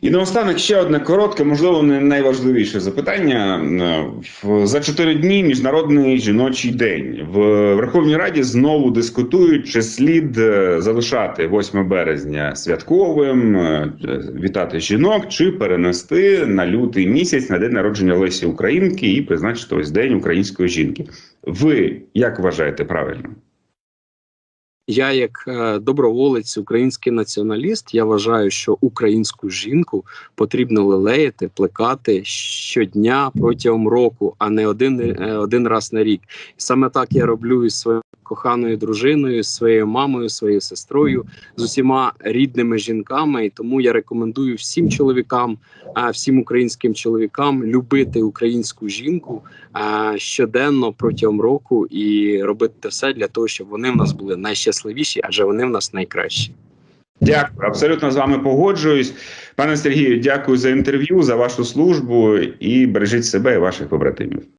І наостанок ще одне коротке, можливо, не найважливіше запитання. В- За чотири дні міжнародний жіночий день в Верховній Раді знову дискутують, чи слід е, залишати 8 березня святковим, е, вітати жінок, чи перенести на лютий місяць на день народження Лесі Українки і призначити ось день української жінки. Ви як вважаєте правильно? Я, як е, доброволець, український націоналіст, я вважаю, що українську жінку потрібно лелеяти, плекати щодня протягом року, а не один, е, один раз на рік. Саме так я роблю із своєю коханою дружиною, своєю мамою, своєю сестрою, з усіма рідними жінками. І тому я рекомендую всім чоловікам, всім українським чоловікам любити українську жінку щоденно протягом року і робити все для того, щоб вони в нас були найщасливіші, адже вони в нас найкращі. Дякую, абсолютно з вами погоджуюсь. Пане Сергію, дякую за інтерв'ю, за вашу службу і бережіть себе і ваших побратимів.